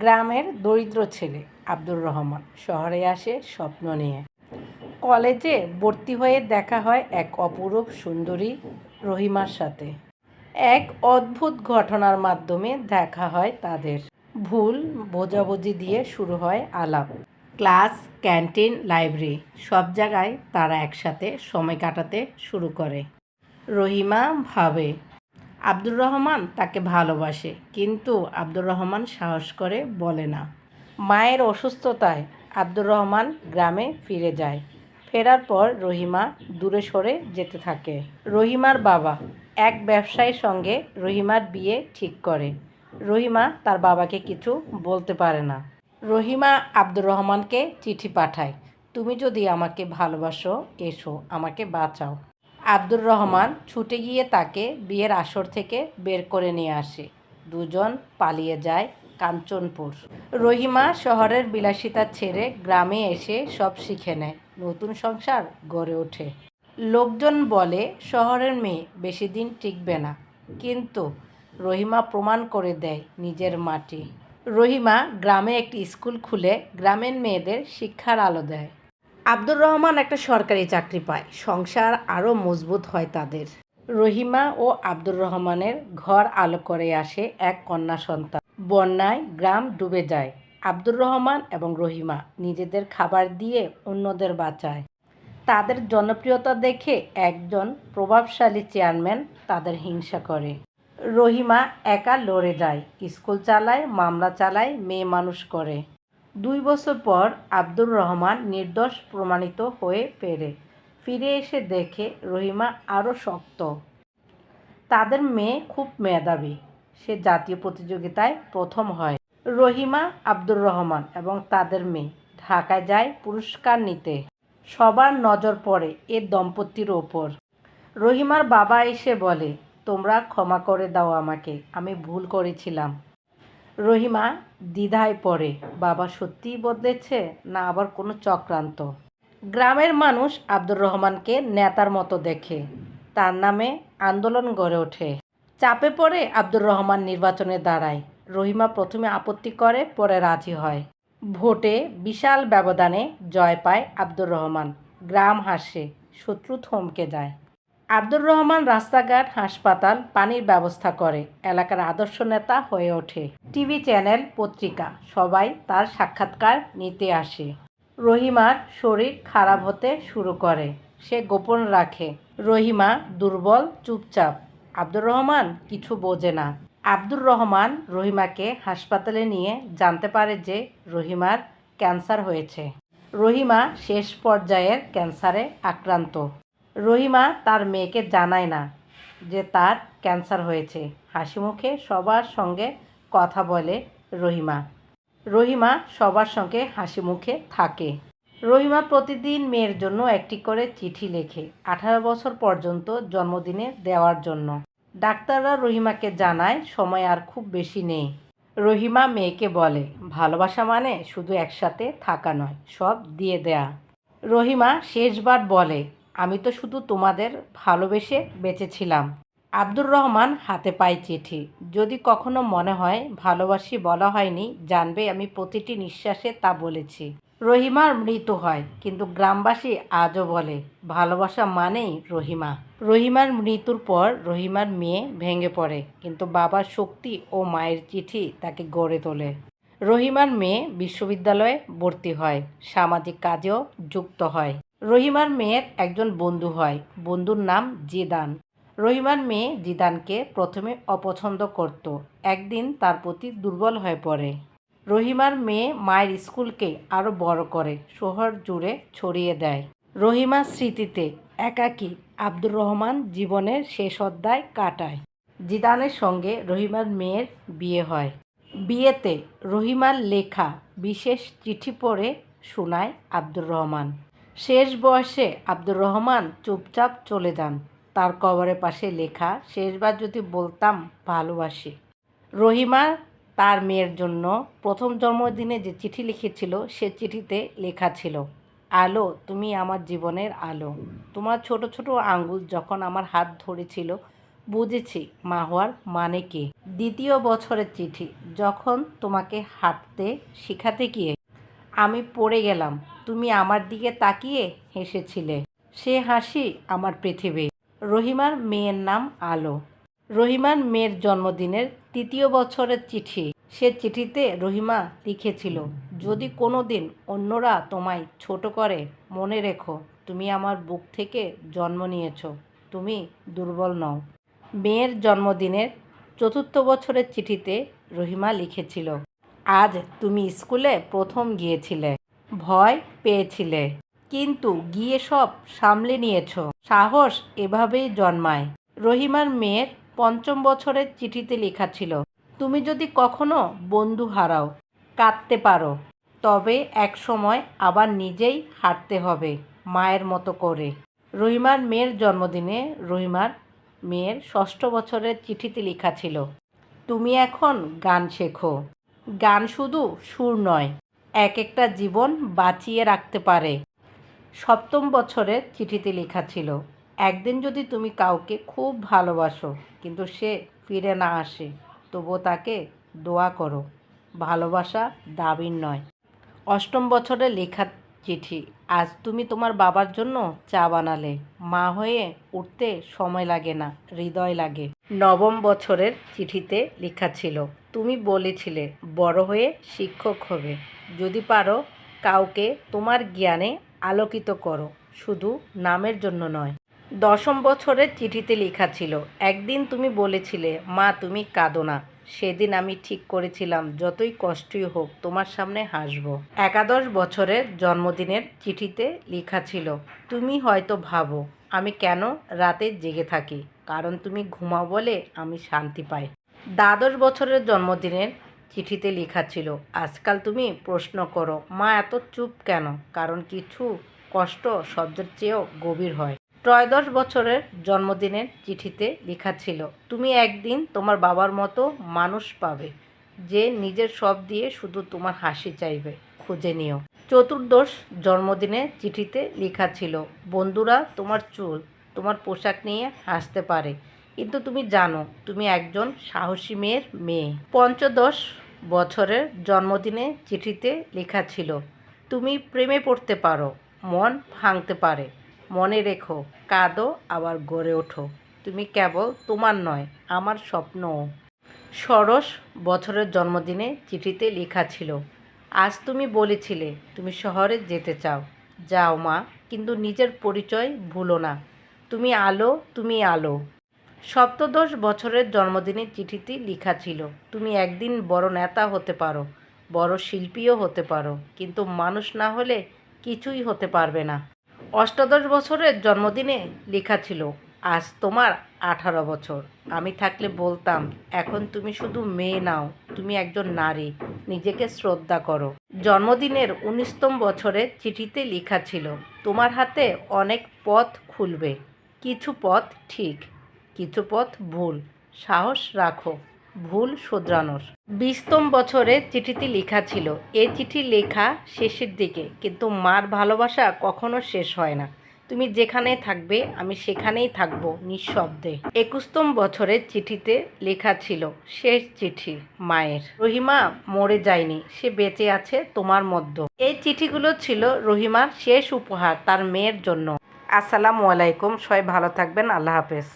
গ্রামের দরিদ্র ছেলে আব্দুর রহমান। শহরে আসে স্বপ্ন নিয়ে। কলেজে ভর্তি হয়ে দেখা হয় এক অপরূপ সুন্দরী রহিমার সাথে। এক অদ্ভুত ঘটনার মাধ্যমে দেখা হয় তাদের। ভুল বোঝাবুঝি দিয়ে শুরু হয় আলাপ। ক্লাস, ক্যান্টিন, লাইব্রেরি সব জায়গায় তারা একসাথে সময় কাটাতে শুরু করে। রহিমা ভাবে আব্দুর রহমান তাকে ভালোবাসে, কিন্তু আব্দুর রহমান সাহস করে বলে না। মায়ের অসুস্থতায় আব্দুর রহমান গ্রামে ফিরে যায়। ফেরার পর রহিমা দূরে সরে যেতে থাকে। রহিমার বাবা এক ব্যবসায়ীর সঙ্গে রহিমার বিয়ে ঠিক করে। রহিমা তার বাবাকে কিছু বলতে পারে না। রহিমা আব্দুর রহমানকে চিঠি পাঠায়, তুমি যদি আমাকে ভালোবাসো, এসো, আমাকে বাঁচাও। আব্দুর রহমান ছুটে গিয়ে তাকে বিয়ের আসর থেকে বের করে নিয়ে আসে। দুজন পালিয়ে যায় কাঞ্চনপুর। রহিমা শহরের বিলাসিতা ছেড়ে গ্রামে এসে সব শিখে নেয়। নতুন সংসার গড়ে ওঠে। লোকজন বলে, শহরের মেয়ে বেশি দিন টিকবে না। কিন্তু রহিমা প্রমাণ করে দেয় নিজের মাটি। রহিমা গ্রামে একটি স্কুল খুলে গ্রামের মেয়েদের শিক্ষার আলো দেয়। আব্দুর রহমান একটা সরকারি চাকরি পায়। সংসার আরও মজবুত হয় তাদের। রহিমা ও আব্দুর রহমানের ঘর আলো করে আসে এক কন্যা সন্তান। বন্যায় গ্রাম ডুবে যায়। আব্দুর রহমান এবং রহিমা নিজেদের খাবার দিয়ে অন্যদের বাঁচায়। তাদের জনপ্রিয়তা দেখে একজন প্রভাবশালী চেয়ারম্যান তাদের হিংসা করে। রহিমা একা লড়ে যায়, স্কুল চালায়, মামলা চালায়, মেয়ে মানুষ করে। দুই বছর পর আব্দুর রহমান নির্দোষ প্রমাণিত হয়ে পেরে ফিরে এসে দেখে রহিমা আরও শক্ত। তাদের মেয়ে খুব মেধাবী। সে জাতীয় প্রতিযোগিতায় প্রথম হয়। রহিমা, আব্দুর রহমান এবং তাদের মেয়ে ঢাকায় যায় পুরস্কার নিতে। সবার নজর পড়ে এ দম্পতির ওপর। রহিমার বাবা এসে বলে, তোমরা ক্ষমা করে দাও আমাকে, আমি ভুল করেছিলাম। রহিমা, দ্বিধায় পড়ে, বাবা সত্যিই বদলেছে না আবার কোনো চক্রান্ত? গ্রামের মানুষ আব্দুর রহমানকে নেতার মতো দেখে, তার নামে আন্দোলন গড়ে ওঠে। চাপে পড়ে আব্দুর রহমান নির্বাচনে দাঁড়ায়, রহিমা প্রথমে আপত্তি করে, পরে রাজি হয়। ভোটে বিশাল ব্যবধানে জয় পায় আব্দুর রহমান, গ্রাম হাসে, শত্রু থমকে যায়। আব্দুর রহমান রাস্তাঘাট, হাসপাতাল, পানির ব্যবস্থা করে। এলাকার আদর্শ নেতা হয়ে ওঠে। টিভি চ্যানেল, পত্রিকা, সবাই তার সাক্ষাৎকার নিতে আসে। রহিমার শরীর খারাপ হতে শুরু করে। সে গোপন রাখে। রহিমা দুর্বল, চুপচাপ। আব্দুর রহমান কিছু বোঝে না। আব্দুর রহমান রহিমাকে হাসপাতালে নিয়ে জানতে পারে যে রহিমার ক্যান্সার হয়েছে। রহিমা শেষ পর্যায়ের ক্যান্সারে আক্রান্ত। রহিমা তার মেয়েকে জানায় না যে তার ক্যান্সার হয়েছে। হাসি মুখে সবার সঙ্গে কথা বলে রহিমা। রহিমা সবার সঙ্গে হাসি মুখে থাকে। রহিমা প্রতিদিন মেয়ের জন্য একটি করে চিঠি লেখে আঠারো বছর পর্যন্ত জন্মদিনে দেওয়ার জন্য। ডাক্তাররা রহিমাকে জানায় সময় আর খুব বেশি নেই। রহিমা মেয়েকে বলে, ভালোবাসা মানে শুধু একসাথে থাকা নয়, সব দিয়ে দেয়া। রহিমা শেষবার বলে আমি তো শুধু তোমাদের ভালোবেসে বেঁচেছিলাম। আব্দুর রহমান হাতে পায় চিঠি। যদি কখনো মনে হয় ভালোবাসি বলা হয়নি, জানবে আমি প্রতিটি নিঃশ্বাসে তা বলেছি। রহিমার মৃত্যু হয়, কিন্তু গ্রামবাসী আজও বলে, ভালোবাসা মানেই রহিমা। রহিমার মৃত্যুর পর রহিমার মেয়ে ভেঙে পড়ে, কিন্তু বাবার শক্তি ও মায়ের চিঠি তাকে গড়ে তোলে। রহিমার মেয়ে বিশ্ববিদ্যালয়ে ভর্তি হয়, সামাজিক কাজেও যুক্ত হয়। রহিমার মেয়ের একজন বন্ধু হয়। বন্ধুর নাম জিদান। রহিমার মেয়ে জিদানকে প্রথমে অপছন্দ করত। একদিন তার প্রতি দুর্বল হয়ে পড়ে। রহিমার মেয়ে মায়ের স্কুলকে আরও বড় করে, শহর জুড়ে ছড়িয়ে দেয়। রহিমার স্মৃতিতে একাকী আব্দুর রহমান জীবনের শেষ অধ্যায় কাটায়। জিদানের সঙ্গে রহিমার মেয়ের বিয়ে হয়। বিয়েতে রহিমার লেখা বিশেষ চিঠি পড়ে শোনায় আব্দুর রহমান। শেষ বয়সে আব্দুর রহমান চুপচাপ চলে যান। তার কবরের পাশে লেখা, শেষবার যদি বলতাম ভালোবাসি। রহিমা তার মেয়ের জন্য প্রথম জন্মদিনে যে চিঠি লিখেছিল, সে চিঠিতে লেখা ছিল, আলো, তুমি আমার জীবনের আলো। তোমার ছোট ছোট আঙ্গুল যখন আমার হাত ধরেছিল, বুঝেছি মা হওয়ার মানে কি। দ্বিতীয় বছরের চিঠি, যখন তোমাকে হাঁটতে শেখাতে গিয়ে আমি পড়ে গেলাম। তুমি আমার দিকে তাকিয়ে হেসেছিলে। সে হাসি আমার পৃথিবী রহিমার মেয়ের নাম আলো। রহিমার মেয়ের জন্মদিনের তৃতীয় বছরের চিঠি। সে চিঠিতে রহিমা লিখেছিল, যদি কোনো দিন অন্যরা তোমায় ছোট করে, মনে রেখো, তুমি আমার বুক থেকে জন্ম নিয়েছো, তুমি দুর্বল নও। মেয়ের জন্মদিনের চতুর্থ বছরের চিঠিতে রহিমা লিখেছিল, আজ তুমি স্কুলে প্রথম গিয়েছিলে। ভয় পেয়েছিলে। কিন্তু গিয়ে সব সামলে নিয়েছ। সাহস এভাবেই জন্মায়। রহিমার মেয়ের পঞ্চম বছরের চিঠিতে লেখা ছিল, তুমি যদি কখনো বন্ধু হারাও, কাঁদতে পারো, তবে এক সময় আবার নিজেই হাঁটতে হবে, মায়ের মতো করে। রহিমার মেয়ের জন্মদিনে রহিমার মেয়ের ষষ্ঠ বছরের চিঠিতে লেখা ছিল, তুমি এখন গান শেখো। গান শুধু সুর নয় এক একটা জীবন বাঁচিয়ে রাখতে পারে। সপ্তম বছরের চিঠিতে লেখা ছিল, একদিন যদি তুমি কাউকে খুব ভালোবাসো, কিন্তু সে ফিরে না আসে, তবুও তাকে দোয়া করো। ভালোবাসা দাবির নয়। অষ্টম বছরে লেখা চিঠি, আজ তুমি তোমার বাবার জন্য চা বানালে। মা হয়ে উঠতে সময় লাগে না, হৃদয় লাগে। নবম বছরের চিঠিতে লেখা ছিল, তুমি বলেছিলে বড় হয়ে শিক্ষক হবে। যদি পারো, কাউকে তোমার জ্ঞানে আলোকিত করো। শুধু নামের জন্য নয়। দশম বছরের চিঠিতে লেখা ছিল, একদিন তুমি বলেছিলে, মা, তুমি কাঁদো না। সেদিন আমি ঠিক করেছিলাম, যতই কষ্টই হোক, তোমার সামনে হাসব একাদশ বছরের জন্মদিনের চিঠিতে লেখা ছিল, তুমি হয়তো ভাবো, আমি কেন রাতে জেগে থাকি? কারণ তুমি ঘুমাও বলে আমি শান্তি পাই দ্বাদশ বছরের জন্মদিনের চিঠিতে লেখা ছিল, আজকাল তুমি প্রশ্ন করো, মা এত চুপ কেন? কারণ কিছু কষ্ট শব্দের চেয়েও গভীর হয়। ত্রয়োদশ বছরের জন্মদিনের চিঠিতে লেখা ছিল, তুমি একদিন তোমার বাবার মতো মানুষ পাবে, যে নিজের সব দিয়ে শুধু তোমার হাসি চাইবে, খুঁজে নিও। চতুর্দশ জন্মদিনে চিঠিতে লেখা ছিল, বন্ধুরা, তোমার চুল, তোমার পোশাক নিয়ে হাসতে পারে, কিন্তু তুমি জানো, তুমি একজন সাহসী মেয়ের মেয়ে। পঞ্চদশ বছরের জন্মদিনে চিঠিতে লেখা ছিল, তুমি প্রেমে পড়তে পারো, মন ভাঙতে পারে। মনে রেখো, কাঁদো, আবার গড়ে ওঠো। তুমি কেবল তোমার নয়, আমার স্বপ্নও। সরস বছরের জন্মদিনে চিঠিতে লেখা ছিল, আজ তুমি বলেছিলে, তুমি শহরে যেতে চাও। যাও মা, কিন্তু নিজের পরিচয় ভুলো না। তুমি আলো তুমি আলো। সপ্তদশ বছরের জন্মদিনের চিঠিতে লেখা ছিল, তুমি একদিন বড় নেতা হতে পারো, বড় শিল্পীও হতে পারো, কিন্তু মানুষ না হলে কিছুই হতে পারবে না। অষ্টাদশ বছরের জন্মদিনে লেখা ছিল, আজ তোমার আঠারো বছর। আমি থাকলে বলতাম, এখন তুমি শুধু মেয়ে নাও, তুমি একজন নারী, নিজেকে শ্রদ্ধা করো। জন্মদিনের উনিশতম বছরের চিঠিতে লেখা ছিল, তোমার হাতে অনেক পথ খুলবে, কিছু পথ ঠিক। কিছু পথ ভুল। সাহস রাখো, ভুল শোধরানোর। বিশতম বছরে চিঠিতে লেখা ছিল। এ চিঠি লেখা শেষের দিকে, কিন্তু মার ভালোবাসা কখনো শেষ হয় না। তুমি যেখানে থাকবে, আমি সেখানেই থাকব নিঃশব্দে। একুশতম বছরের চিঠিতে লেখা ছিল শেষ চিঠি মায়ের। রহিমা মরে যায়নি, সে বেঁচে আছে তোমার মধ্যে। এই চিঠিগুলো ছিল রহিমার শেষ উপহার তার মেয়ের জন্য। আসসালামু আলাইকুম, সবাই ভালো থাকবেন, আল্লাহ হাফেজ।